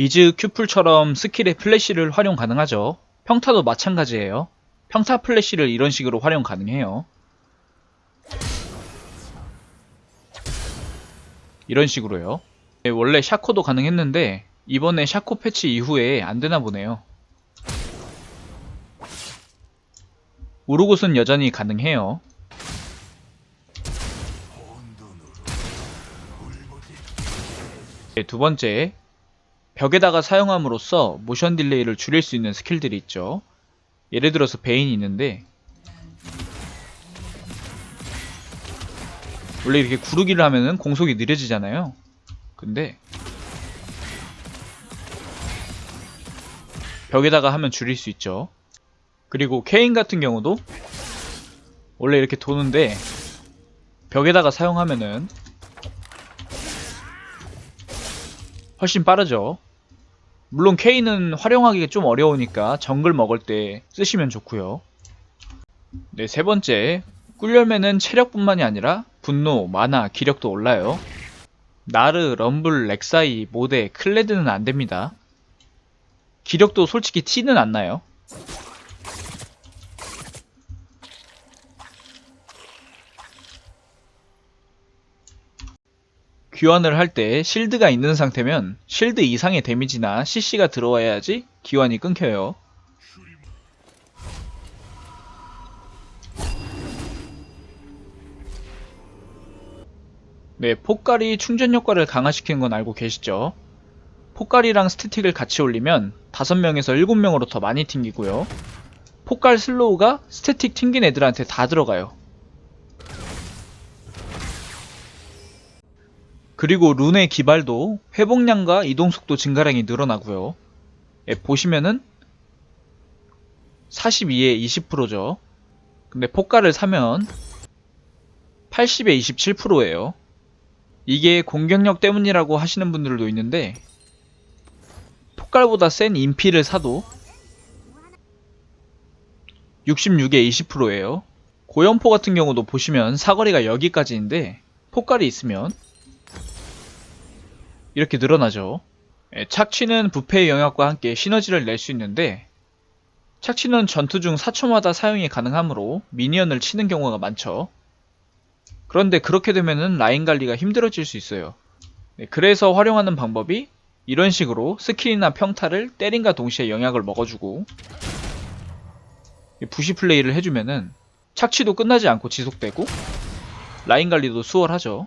이즈 큐플처럼 스킬의 플래시를 활용 가능하죠. 평타도 마찬가지예요. 평타 플래시를 이런 식으로 활용 가능해요. 이런 식으로요. 네, 원래 샤코도 가능했는데 이번에 샤코 패치 이후에 안 되나 보네요. 우르곳은 여전히 가능해요. 네, 두 번째, 벽에다가 사용함으로써 모션 딜레이를 줄일 수 있는 스킬들이 있죠. 예를 들어서 베인이 있는데 원래 이렇게 구르기를 하면은 공속이 느려지잖아요. 근데 벽에다가 하면 줄일 수 있죠. 그리고 케인 같은 경우도 원래 이렇게 도는데 벽에다가 사용하면은 훨씬 빠르죠. 물론 케인은 활용하기가 좀 어려우니까 정글 먹을 때 쓰시면 좋고요. 네, 세 번째. 꿀열매는 체력뿐만이 아니라 분노, 마나, 기력도 올라요. 나르, 럼블, 렉사이, 모데, 클레드는 안 됩니다. 기력도 솔직히 티는 안 나요. 귀환을 할 때 실드가 있는 상태면 실드 이상의 데미지나 CC가 들어와야지 귀환이 끊겨요. 네, 폭갈이 충전 효과를 강화시키는 건 알고 계시죠? 폭갈이랑 스태틱을 같이 올리면 5명에서 7명으로 더 많이 튕기고요. 폭갈 슬로우가 스태틱 튕긴 애들한테 다 들어가요. 그리고 룬의 기발도 회복량과 이동속도 증가량이 늘어나고요. 예, 보시면은 42에 20%죠. 근데 폭가를 사면 80에 27%예요. 이게 공격력 때문이라고 하시는 분들도 있는데 폭갈보다 센 인피를 사도 66에 20%예요. 고연포 같은 경우도 보시면 사거리가 여기까지인데 폭갈이 있으면 이렇게 늘어나죠. 예, 착취는 부패의 영역과 함께 시너지를 낼 수 있는데 착취는 전투 중 4초마다 사용이 가능하므로 미니언을 치는 경우가 많죠. 그런데 그렇게 되면은 라인 관리가 힘들어질 수 있어요. 네, 그래서 활용하는 방법이 이런 식으로 스킬이나 평타를 때림과 동시에 영향을 먹어주고 부시 플레이를 해주면은 착취도 끝나지 않고 지속되고 라인 관리도 수월하죠.